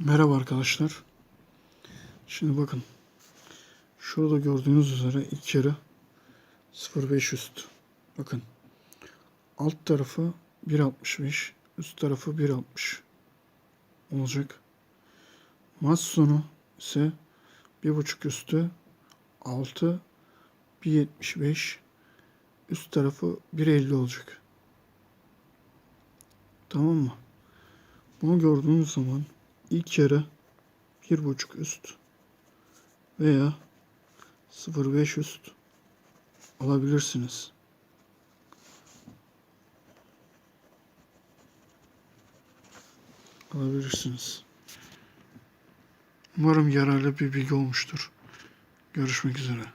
Merhaba arkadaşlar. Şimdi bakın. Şurada gördüğünüz üzere ilk yarı 0.5 üst. Bakın. Alt tarafı 1.65. Üst tarafı 1.60 olacak. Maç sonu ise 1.5 üstü 6 1.75 üst tarafı 1.50 olacak. Tamam mı? Bunu gördüğünüz zaman ilk yarı bir buçuk üst veya 0.5 üst alabilirsiniz. Alabilirsiniz. Umarım yararlı bir bilgi olmuştur. Görüşmek üzere.